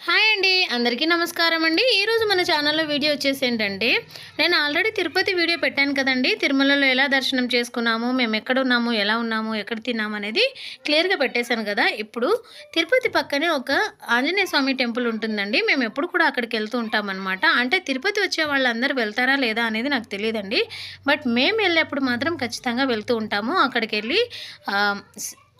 Hi అండి అందరికీ నమస్కారం అండి. ఈరోజు మన ఛానల్లో వీడియో వచ్చేసి ఏంటంటే నేను ఆల్రెడీ తిరుపతి వీడియో పెట్టాను కదండి. తిరుమలలో ఎలా దర్శనం చేసుకున్నాము మేము ఎక్కడ ఉన్నాము ఎలా ఉన్నాము ఎక్కడ తిన్నాము అనేది క్లియర్గా పెట్టేశాను కదా. ఇప్పుడు తిరుపతి పక్కనే ఒక ఆంజనేయ స్వామి టెంపుల్ ఉంటుందండి. మేము ఎప్పుడు కూడా అక్కడికి వెళ్తూ ఉంటామన్నమాట. అంటే తిరుపతి వచ్చే వాళ్ళందరూ వెళ్తారా లేదా అనేది నాకు తెలియదండి. బట్ మేము వెళ్ళేప్పుడు మాత్రం ఖచ్చితంగా వెళ్తూ ఉంటాము. అక్కడికి వెళ్ళి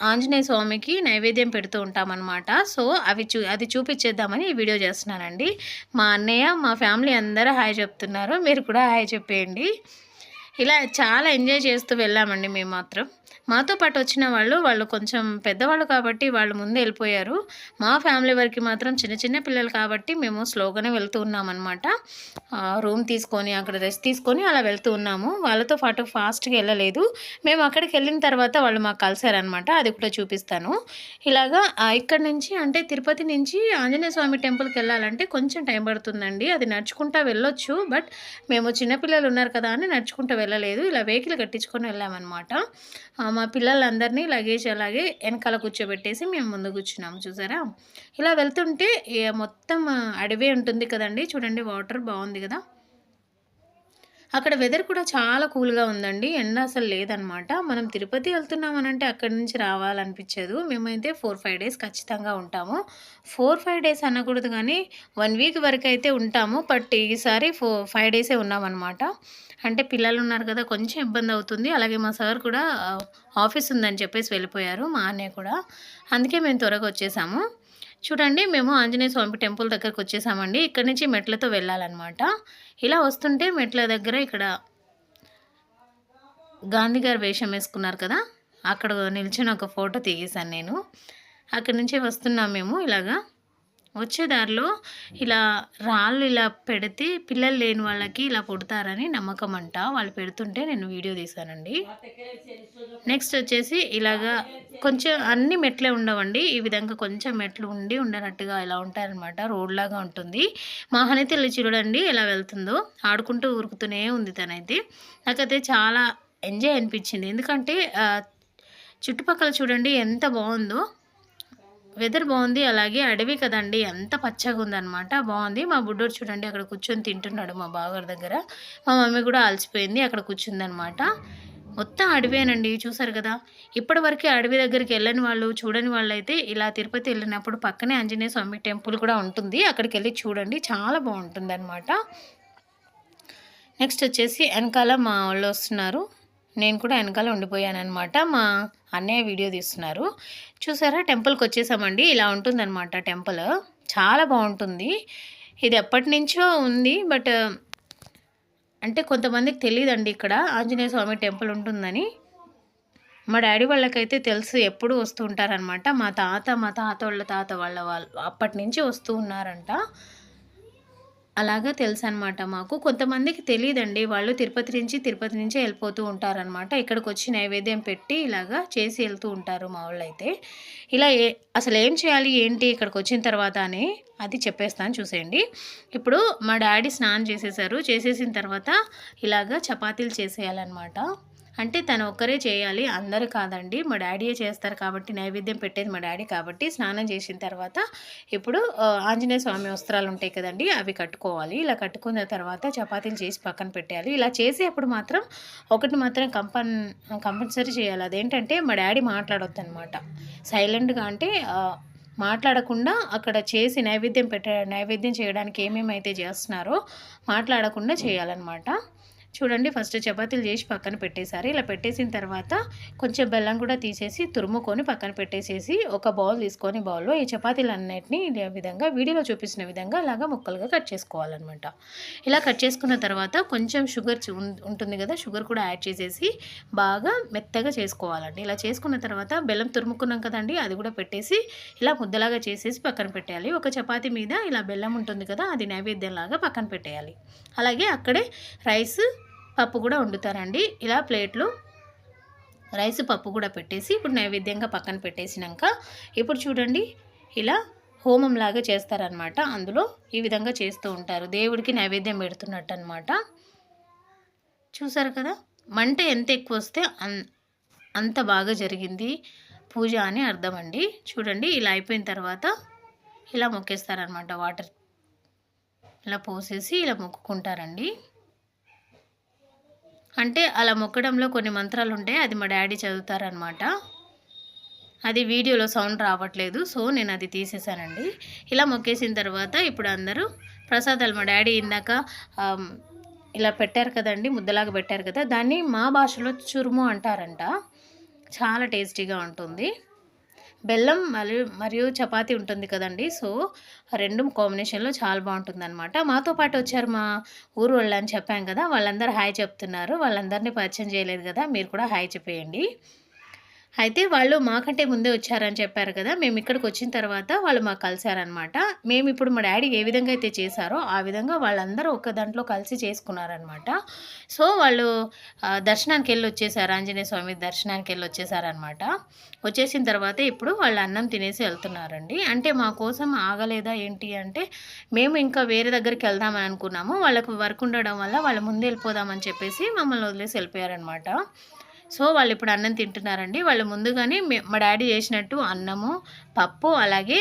ఆంజనేయ స్వామికి నైవేద్యం పెడుతూ ఉంటామన్నమాట. సో అవి చూ అది చూపించేద్దామని ఈ వీడియో చేస్తున్నానండి. మా అన్నయ్య మా ఫ్యామిలీ అందరూ హాయ్ చెప్తున్నారు. మీరు కూడా హాయ్ చెప్పేయండి. ఇలా చాలా ఎంజాయ్ చేస్తూ వెళ్ళామండి మేము మాత్రం. మాతో పాటు వచ్చిన వాళ్ళు వాళ్ళు కొంచెం పెద్దవాళ్ళు కాబట్టి వాళ్ళు ముందే వెళ్ళిపోయారు. మా ఫ్యామిలీ వరకు మాత్రం చిన్న చిన్న పిల్లలు కాబట్టి మేము స్లోగానే వెళ్తూ ఉన్నామన్నమాట. రూమ్ తీసుకొని అక్కడ రెస్ట్ తీసుకొని అలా వెళ్తూ ఉన్నాము. వాళ్ళతో పాటు ఫాస్ట్గా వెళ్ళలేదు. మేము అక్కడికి వెళ్ళిన తర్వాత వాళ్ళు మాకు కలిశారనమాట అది కూడా చూపిస్తాను. ఇలాగా ఇక్కడ నుంచి అంటే తిరుపతి నుంచి ఆంజనేయ స్వామి టెంపుల్కి వెళ్ళాలంటే కొంచెం టైం పడుతుందండి. అది నడుచుకుంటా వెళ్ళొచ్చు. బట్ మేము చిన్నపిల్లలు ఉన్నారు కదా అని నడుచుకుంటూ వెళ్ళలేదు. ఇలా వెహికల్ కట్టించుకొని వెళ్ళామన్నమాట. మా పిల్లలందరినీ లగేజ్ అలాగే వెనకాల కూర్చోబెట్టేసి మేము ముందు కూర్చున్నాము చూసారా? ఇలా వెళ్తుంటే మొత్తం అడవి అడవే ఉంటుంది కదండి. చూడండి వాటర్ బాగుంది కదా. అక్కడ వెదర్ కూడా చాలా కూల్గా ఉందండి. ఎండ అసలు లేదనమాట. మనం తిరుపతి వెళ్తున్నామనంటే అక్కడి నుంచి రావాలనిపించదు. మేమైతే ఫోర్ ఫైవ్ డేస్ ఖచ్చితంగా ఉంటాము. ఫోర్ ఫైవ్ డేస్ అనకూడదు కానీ వన్ వీక్ వరకు అయితే ఉంటాము. బట్ ఈసారి ఫో ఫైవ్ డేసే ఉన్నామన్నమాట అంటే పిల్లలు ఉన్నారు కదా కొంచెం ఇబ్బంది అవుతుంది. అలాగే మా సార్ కూడా ఆఫీస్ ఉందని చెప్పేసి వెళ్ళిపోయారు మా అన్నయ్య కూడా. అందుకే మేము త్వరగా వచ్చేసాము. చూడండి మేము ఆంజనేయ స్వామి టెంపుల్ దగ్గరకు వచ్చేసామండి. ఇక్కడి నుంచి మెట్లతో వెళ్ళాలన్నమాట. ఇలా వస్తుంటే మెట్ల దగ్గర ఇక్కడ గాంధీ గారు వేషం వేసుకున్నారు కదా అక్కడ నిల్చుని ఒక ఫోటో తీగేశాను నేను. అక్కడి నుంచి వస్తున్నాం మేము ఇలాగా. వచ్చే దారిలో ఇలా రాళ్ళు ఇలా పెడితే పిల్లలు లేని వాళ్ళకి ఇలా పుడతారని నమ్మకం అంట. వాళ్ళు పెడుతుంటే నేను వీడియో తీశానండి. నెక్స్ట్ వచ్చేసి ఇలాగా కొంచెం అన్ని మెట్లే ఉండవండి. ఈ విధంగా కొంచెం మెట్లు ఉండి ఉండనట్టుగా ఇలా ఉంటారనమాట రోడ్లాగా ఉంటుంది. మా హనితల్లి చూడండి ఎలా వెళ్తుందో ఆడుకుంటూ ఉరుకుతూనే ఉంది తనైతే. నాకైతే చాలా ఎంజాయ్ అనిపించింది. ఎందుకంటే చుట్టుపక్కల చూడండి ఎంత బాగుందో. వెదర్ బాగుంది అలాగే అడవి కదండి ఎంత పచ్చగా ఉందన్నమాట. బాగుంది. మా బుడ్డోడు చూడండి అక్కడ కూర్చొని తింటున్నాడు మా బావగారి దగ్గర. మా మమ్మీ కూడా అలసిపోయింది అక్కడ కూర్చుందనమాట మొత్తం అడవేనండి చూసారు కదా. ఇప్పటివరకు అడవి దగ్గరికి వెళ్ళని వాళ్ళు చూడని వాళ్ళు అయితే ఇలా తిరుపతి వెళ్ళినప్పుడు పక్కనే ఆంజనేయ స్వామి టెంపుల్ కూడా ఉంటుంది. అక్కడికి వెళ్ళి చూడండి చాలా బాగుంటుంది అనమాట నెక్స్ట్ వచ్చేసి వెనకాల మా వాళ్ళు వస్తున్నారు. నేను కూడా వెనకాల ఉండిపోయాను అనమాట మా అన్నయ్య వీడియో తీస్తున్నారు. చూసారా? టెంపుల్కి వచ్చేసామండి. ఇలా ఉంటుందన్నమాట టెంపుల్. చాలా బాగుంటుంది. ఇది ఎప్పటి నుంచో ఉంది బట్ అంటే కొంతమందికి తెలియదండి ఇక్కడ. ఆంజనేయ స్వామి టెంపుల్ ఉంటుందని. మా డాడీ వాళ్ళకైతే తెలుసు ఎప్పుడు వస్తూ ఉంటారనమాట మా తాత మా తాత వాళ్ళ తాత వాళ్ళ వాళ్ళు అప్పటి నుంచి వస్తూ ఉన్నారంట. అలాగా తెలుసు అనమాట మాకు. కొంతమందికి తెలియదండి వాళ్ళు తిరుపతి నుంచి తిరుపతి నుంచి వెళ్ళిపోతూ ఉంటారనమాట. ఇక్కడికి వచ్చి నైవేద్యం పెట్టి ఇలాగా చేసి వెళ్తూ ఉంటారు మా వాళ్ళు అయితే ఇలా ఏ అసలు ఏం చేయాలి ఏంటి ఇక్కడికి వచ్చిన తర్వాత అని అది చెప్పేస్తాను చూసేయండి. ఇప్పుడు మా డాడీ స్నానం చేసేసారు. చేసేసిన తర్వాత ఇలాగా చపాతీలు చేసేయాలన్నమాట. అంటే తను ఒక్కరే చేయాలి అందరు కాదండి. మా డాడీయే చేస్తారు కాబట్టి నైవేద్యం పెట్టేది మా డాడీ కాబట్టి స్నానం చేసిన తర్వాత ఇప్పుడు ఆంజనేయ స్వామి వస్త్రాలు ఉంటాయి కదండి అవి కట్టుకోవాలి. ఇలా కట్టుకున్న తర్వాత చపాతీలు చేసి పక్కన పెట్టేయాలి. ఇలా చేసేప్పుడు మాత్రం ఒకటి మాత్రం కంపన్ కంపల్సరీ చేయాలి. అదేంటంటే మా డాడీ మాట్లాడొద్దు అనమాట సైలెంట్గా అంటే మాట్లాడకుండా అక్కడ చేసి నైవేద్యం పెట్ట నైవేద్యం చేయడానికి ఏమేమి అయితే చేస్తున్నారో మాట్లాడకుండా చేయాలన్నమాట. చూడండి ఫస్ట్ చపాతీలు చేసి పక్కన పెట్టేశారు. ఇలా పెట్టేసిన తర్వాత కొంచెం బెల్లం కూడా తీసేసి తురుముకొని పక్కన పెట్టేసేసి ఒక బౌల్ తీసుకొని బౌల్లో ఈ చపాతీలు అన్నిటిని ఇదే విధంగా వీడియోలో చూపించిన విధంగా అలాగా ముక్కలుగా కట్ చేసుకోవాలన్నమాట. ఇలా కట్ చేసుకున్న తర్వాత కొంచెం షుగర్ ఉం- ఉంటుంది కదా షుగర్ కూడా యాడ్ చేసేసి బాగా మెత్తగా చేసుకోవాలండి. ఇలా చేసుకున్న తర్వాత బెల్లం తురుముకున్నాం కదండి అది కూడా పెట్టేసి ఇలా ముద్దలాగా చేసేసి పక్కన పెట్టేయాలి. ఒక చపాతీ మీద ఇలా బెల్లం ఉంటుంది కదా అది నైవేద్యంలాగా పక్కన పెట్టేయాలి. అలాగే అక్కడే రైస్ పప్పు కూడా వండుతారండి. ఇలా ప్లేట్లు రైస్ పప్పు కూడా పెట్టేసి ఇప్పుడు నైవేద్యంగా పక్కన పెట్టేసినాక ఇప్పుడు చూడండి ఇలా హోమం లాగా చేస్తారనమాట అందులో ఈ విధంగా చేస్తూ ఉంటారు. దేవుడికి నైవేద్యం పెడుతున్నట్టు అనమాట చూసారు కదా? మంట ఎంత ఎక్కువ వస్తే అంత బాగా జరిగింది పూజ అని అర్థం అండి చూడండి ఇలా అయిపోయిన తర్వాత ఇలా మొక్కేస్తారనమాట వాటర్ ఇలా పోసేసి ఇలా మొక్కుకుంటారండి. అంటే అలా మొక్కడంలో కొన్ని మంత్రాలు ఉంటాయి అది మా డాడీ చదువుతారనమాట అది వీడియోలో సౌండ్ రావట్లేదు సో నేను అది తీసేసానండి ఇలా మొక్కేసిన తర్వాత ఇప్పుడు అందరూ ప్రసాదాలు మా డాడీ ఇందాక ఇలా పెట్టారు కదండి ముద్దలాగా పెట్టారు కదా దాన్ని మా భాషలో చురుము అంటారంట. చాలా టేస్టీగా ఉంటుంది. బెల్లం మరియు మరియు చపాతి ఉంటుంది కదండి. సో ఆ రెండు కాంబినేషన్లో చాలా బాగుంటుందన్నమాట. మాతో పాటు వచ్చారు మా ఊరు వాళ్ళు అని చెప్పాం కదా వాళ్ళందరూ హాయ్ చెప్తున్నారు. వాళ్ళందరినీ పరిచయం చేయలేదు కదా మీరు కూడా హాయ్ చెప్పేయండి. అయితే వాళ్ళు మాకంటే ముందే వచ్చారని చెప్పారు కదా మేము ఇక్కడికి వచ్చిన తర్వాత వాళ్ళు మాకు కలిశారనమాట మేము ఇప్పుడు మా డాడీ ఏ విధంగా అయితే చేశారో ఆ విధంగా వాళ్ళందరూ ఒక దాంట్లో కలిసి చేసుకున్నారనమాట సో వాళ్ళు దర్శనానికి వెళ్ళి వచ్చేసారు ఆంజనేయ స్వామి దర్శనానికి వెళ్ళి వచ్చేసారనమాట వచ్చేసిన తర్వాత ఇప్పుడు వాళ్ళు అన్నం తినేసి వెళ్తున్నారండి. అంటే మా కోసం ఆగలేదా ఏంటి అంటే మేము ఇంకా వేరే దగ్గరికి వెళ్దామని అనుకున్నాము. వాళ్ళకు వర్క్ ఉండడం వల్ల వాళ్ళు ముందు వెళ్ళిపోదామని చెప్పేసి మమ్మల్ని వదిలేసి వెళ్ళిపోయారనమాట సో వాళ్ళు ఇప్పుడు అన్నం తింటున్నారండి. వాళ్ళు ముందుగానే మా డాడీ చేసినట్టు అన్నము పప్పు అలాగే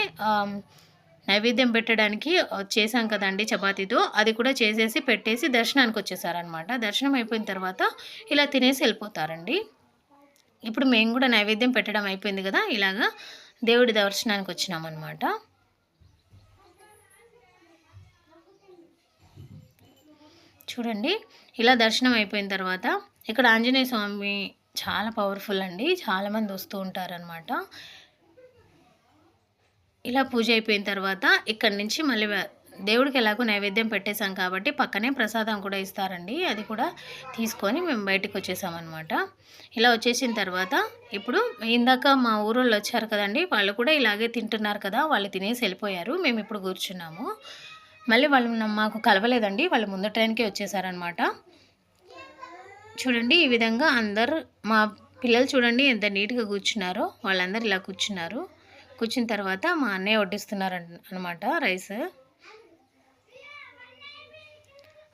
నైవేద్యం పెట్టడానికి చేశాం కదండి చపాతీతో. అది కూడా చేసేసి పెట్టేసి దర్శనానికి వచ్చేసారనమాట దర్శనం అయిపోయిన తర్వాత ఇలా తినేసి వెళ్ళిపోతారండి. ఇప్పుడు మేము కూడా నైవేద్యం పెట్టడం అయిపోయింది కదా ఇలాగా దేవుడి దర్శనానికి వచ్చినామన్నమాట. చూడండి ఇలా దర్శనం అయిపోయిన తర్వాత ఇక్కడ ఆంజనేయ స్వామి చాలా పవర్ఫుల్ అండి. చాలామంది వస్తూ ఉంటారనమాట ఇలా పూజ అయిపోయిన తర్వాత ఇక్కడి నుంచి మళ్ళీ దేవుడికి ఎలాగో నైవేద్యం పెట్టేశాం కాబట్టి పక్కనే ప్రసాదం కూడా ఇస్తారండి. అది కూడా తీసుకొని మేము బయటకు వచ్చేసామన్నమాట. ఇలా వచ్చేసిన తర్వాత ఇప్పుడు ఇందాక మా ఊరోళ్ళు వచ్చారు కదండి వాళ్ళు కూడా ఇలాగే తింటున్నారు కదా వాళ్ళు తినేసి వెళ్ళిపోయారు. మేము ఇప్పుడు కూర్చున్నాము. మళ్ళీ వాళ్ళు మాకు కలవలేదండి. వాళ్ళు ముందు ట్రైన్కి వచ్చేసారనమాట చూడండి ఈ విధంగా అందరు మా పిల్లలు చూడండి ఎంత నీట్గా కూర్చున్నారో వాళ్ళందరూ ఇలా కూర్చున్నారు. కూర్చున్న తర్వాత మా అన్నయ్య వడ్డిస్తున్నారు అనమాట రైస్.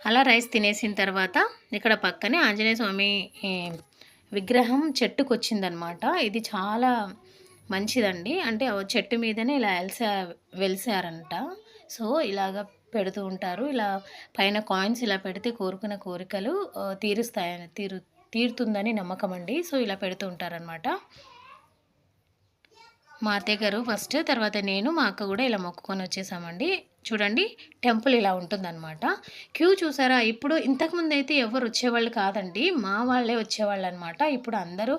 అలా రైస్ తినేసిన తర్వాత ఇక్కడ పక్కనే ఆంజనేయ స్వామి విగ్రహం చెట్టుకు వచ్చిందనమాట ఇది చాలా మంచిదండి. అంటే చెట్టు మీదనే ఇలా వెలిసా వెలిసారంట. సో ఇలాగ పెడుతూ ఉంటారు. ఇలా పైన కాయిన్స్ ఇలా పెడితే కోరుకున్న కోరికలు తీరుస్తాయని తీరు తీరుతుందని నమ్మకం అండి. సో ఇలా పెడుతూ ఉంటారనమాట మా అత్తయ్య గారు ఫస్ట్ తర్వాత నేను మా అక్క కూడా ఇలా మొక్కుకొని వచ్చేసామండి. చూడండి టెంపుల్ ఇలా ఉంటుందన్నమాట. క్యూ చూసారా? ఇప్పుడు ఇంతకుముందు అయితే ఎవరు వచ్చేవాళ్ళు కాదండి. మా వాళ్ళే వచ్చేవాళ్ళు అనమాట ఇప్పుడు అందరూ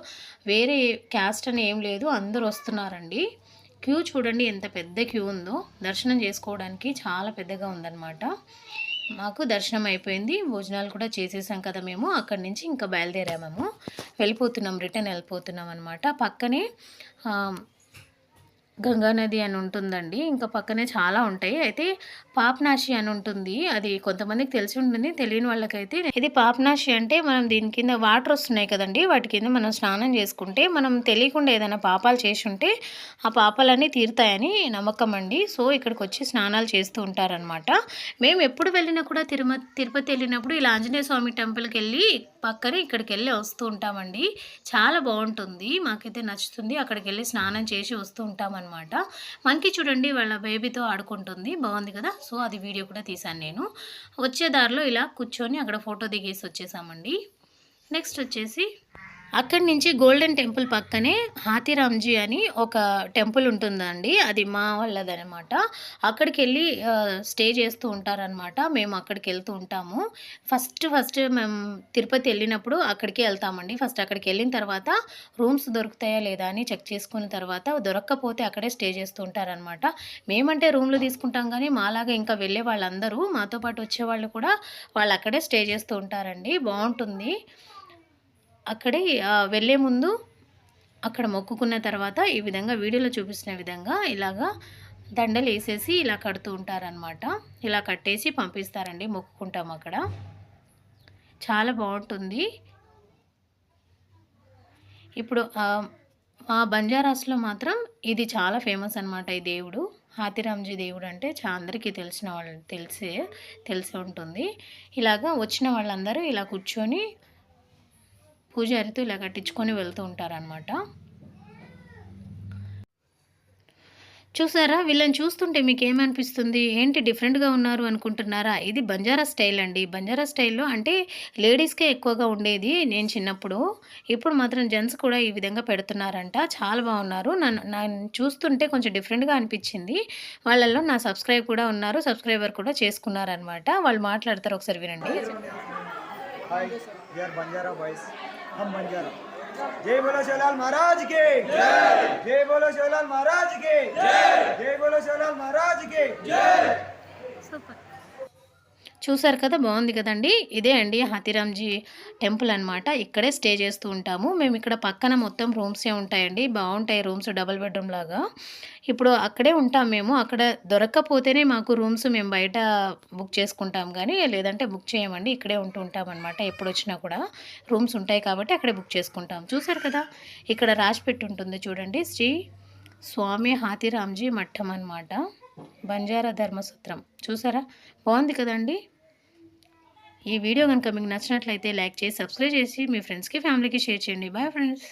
వేరే క్యాస్ట్ అని ఏం లేదు. అందరూ వస్తున్నారండి. క్యూ చూడండి ఎంత పెద్ద క్యూ ఉందో. దర్శనం చేసుకోవడానికి చాలా పెద్దగా ఉందన్నమాట. మాకు దర్శనం అయిపోయింది. భోజనాలు కూడా చేసేసాం కదా మేము. అక్కడి నుంచి ఇంకా బయలుదేరాము వెళ్ళిపోతున్నాం రిటర్న్ వెళ్ళిపోతున్నాం అనమాట పక్కనే గంగానది గంగా నది అని ఉంటుందండి. ఇంకా పక్కనే చాలా ఉంటాయి. అయితే పాపనాశి అని ఉంటుంది. అది కొంతమందికి తెలిసి ఉంటుంది. తెలియని వాళ్ళకైతే ఇది పాపనాశి అంటే మనం దీని కింద వాటర్ వస్తున్నాయి కదండి. వాటి కింద మనం స్నానం చేసుకుంటే మనం తెలియకుండా ఏదైనా పాపాలు చేసి ఉంటే ఆ పాపాలన్నీ తీరుతాయని నమ్మకం అండి. సో ఇక్కడికి వచ్చి స్నానాలు చేస్తూ ఉంటారనమాట మేము ఎప్పుడు వెళ్ళినా కూడా తిరుమ తిరుపతి వెళ్ళినప్పుడు ఇలా ఆంజనేయ స్వామి టెంపుల్కి వెళ్ళి పక్కనే ఇక్కడికి వెళ్ళి వస్తూ ఉంటామండి. చాలా బాగుంటుంది మాకైతే నచ్చుతుంది. అక్కడికి వెళ్ళి స్నానం చేసి వస్తూ ఉంటామన్నమాట. మనకి చూడండి వాళ్ళ బేబీతో ఆడుకుంటుంది. బాగుంది కదా? సో అది వీడియో కూడా తీశాను నేను. వచ్చే దారిలో ఇలా కూర్చొని అక్కడ ఫోటో దిగేసి వచ్చేసామండి. నెక్స్ట్ వచ్చేసి అక్కడి నుంచి గోల్డెన్ టెంపుల్ పక్కనే హాతిరామ్జీ అని ఒక టెంపుల్ ఉంటుందండి. అది మా వాళ్ళదనమాట. అక్కడికి వెళ్ళి స్టే చేస్తూ ఉంటారనమాట. మేము అక్కడికి వెళ్తూ ఉంటాము. ఫస్ట్ ఫస్ట్ మేము తిరుపతి వెళ్ళినప్పుడు అక్కడికి వెళ్తామండి. ఫస్ట్ అక్కడికి వెళ్ళిన తర్వాత రూమ్స్ దొరుకుతాయా లేదా అని చెక్ చేసుకున్న తర్వాత దొరక్కపోతే అక్కడే స్టే చేస్తూ ఉంటారనమాట. మేమంటే రూమ్లు తీసుకుంటాం కానీ మాలాగా ఇంకా వెళ్ళే వాళ్ళందరూ మాతో పాటు వచ్చే వాళ్ళు కూడా వాళ్ళు అక్కడే స్టే చేస్తూ ఉంటారండి. బాగుంటుంది. అక్కడే వెళ్ళే ముందు అక్కడ మొక్కుకున్న తర్వాత ఈ విధంగా వీడియోలో చూపిస్తున్న విధంగా ఇలాగా దండలు వేసేసి ఇలా కడుతూ ఉంటారనమాట ఇలా కట్టేసి పంపిస్తారండి మొక్కుకుంటాం అక్కడ. చాలా బాగుంటుంది. ఇప్పుడు మా బంజారాస్లో మాత్రం ఇది చాలా ఫేమస్ అనమాట ఈ దేవుడు. హాతిరామ్జీ దేవుడు అంటే చా అందరికీ తెలిసిన వాళ్ళు తెలిసే తెలిసి ఉంటుంది. ఇలాగా వచ్చిన వాళ్ళందరూ ఇలా కూర్చొని పూజారితో ఇలా కట్టించుకొని వెళ్తూ ఉంటారనమాట చూసారా? వీళ్ళని చూస్తుంటే మీకు ఏమనిపిస్తుంది ఏంటి డిఫరెంట్గా ఉన్నారు అనుకుంటున్నారా? ఇది బంజారా స్టైల్ అండి. బంజారా స్టైల్లో అంటే లేడీస్కే ఎక్కువగా ఉండేది నేను చిన్నప్పుడు. ఇప్పుడు మాత్రం జెంట్స్ కూడా ఈ విధంగా పెడుతున్నారంట. చాలా బాగున్నారు. నన్ను నన్ను చూస్తుంటే కొంచెం డిఫరెంట్గా అనిపించింది. వాళ్ళల్లో నా సబ్స్క్రైబ్ కూడా ఉన్నారు. సబ్స్క్రైబర్ కూడా చేసుకున్నారనమాట వాళ్ళు మాట్లాడతారు ఒకసారి వినండి. वी आर बंजारा बॉयज हम बंजारा जय बोलो शिवलाल महाराज के जय जय बोलो शिवलाल महाराज के जय जय बोलो शिवलाल महाराज के చూసారు కదా బాగుంది కదండి. ఇదే అండి హాతిరామ్జీ టెంపుల్ అన్నమాట. ఇక్కడే స్టే చేస్తూ ఉంటాము. మేము ఇక్కడ పక్కన మొత్తం రూమ్సే ఉంటాయండి. బాగుంటాయి రూమ్స్ డబుల్ బెడ్రూమ్ లాగా. ఇప్పుడు అక్కడే ఉంటాం మేము. అక్కడ దొరక్కపోతేనే మాకు రూమ్స్ మేము బయట బుక్ చేసుకుంటాం కానీ లేదంటే బుక్ చేయమండి. ఇక్కడే ఉంటూ ఉంటాం అనమాట ఎప్పుడు వచ్చినా కూడా రూమ్స్ ఉంటాయి కాబట్టి అక్కడే బుక్ చేసుకుంటాం. చూసారు కదా ఇక్కడ రాసిపెట్టి ఉంటుంది చూడండి. శ్రీ స్వామి హాతిరామ్జీ మఠం అనమాట బంజారా ధర్మసూత్రం. చూసారా? బాగుంది కదండి. ఈ వీడియో కనుక మీకు నచ్చినట్లయితే లైక్ చేసి సబ్స్క్రైబ్ చేసి మీ ఫ్రెండ్స్కి ఫ్యామిలీకి షేర్ చేయండి. Bye friends.